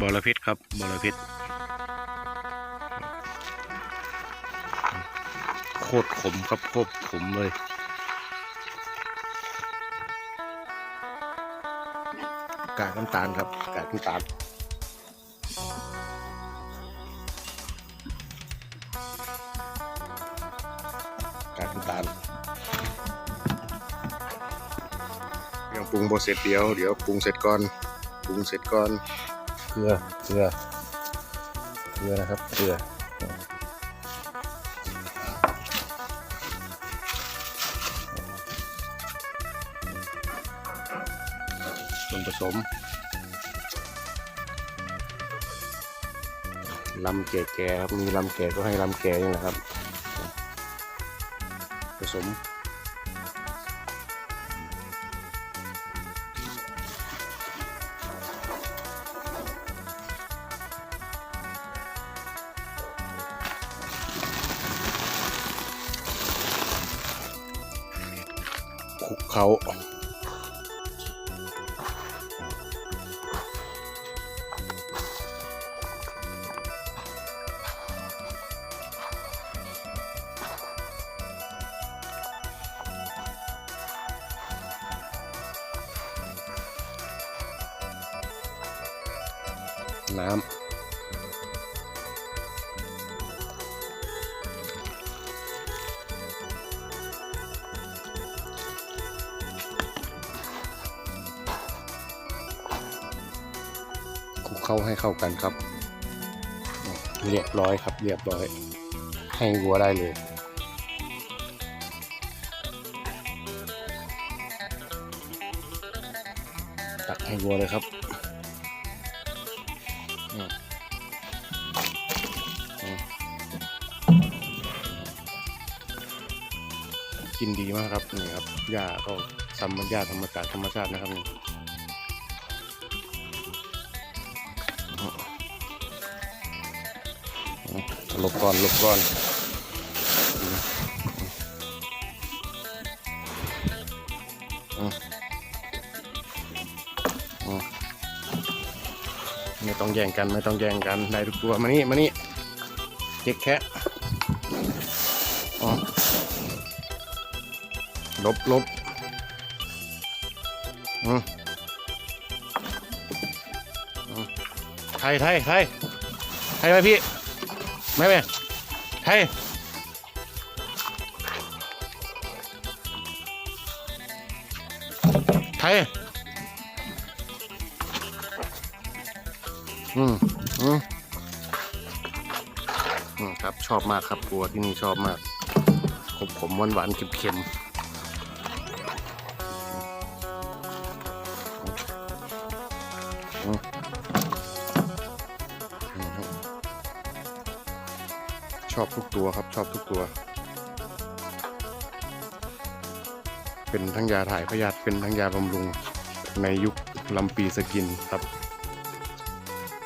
บอระพิษครับบอระพิษโคตรขมครับโคตรขมเลยกากน้ำตาลครับกากน้ำตาลกากน้ำตาลยังปรุงบดเสร็จเดี๋ยวเดี๋ยวปรุงเสร็จก่อนปรุงเสร็จก่อน เกลือเกลือเกลือนะครับเกลือส่วนผสมลำแก่ๆครับมีลำแก่ก็ให้ลำแก่นี่แหละครับ ผสม คลุกเขาน้ำ คลุกเข้าให้เข้ากันครับ เรียบร้อยครับ เรียบร้อย ให้วัวได้เลยตักให้วัวเลยครับกินดีมากครับนี่ครับหญ้าก็ธรรมหญ้าธรรมชาติธรรมชาตินะครับนี่ หลบก่อนหลบก่อนไม่ต้องแย่งกันไม่ต้องแย่งกันได้ทุกตัวมานี่มานี่เจ๊กแคะลบลบไทยไทยไทยไทยไหมพี่ ไม่ไหมไทยไทยอืมอืมอืมครับชอบมากครับตัวที่นี่ชอบมากขมขมหวานหวานเค็มเค็ม ชอบทุกตัวครับชอบทุกตัว เป็นทั้งยาถ่ายพยาธิเป็นทั้งยาบำรุงในยุคลำปีสกินครับ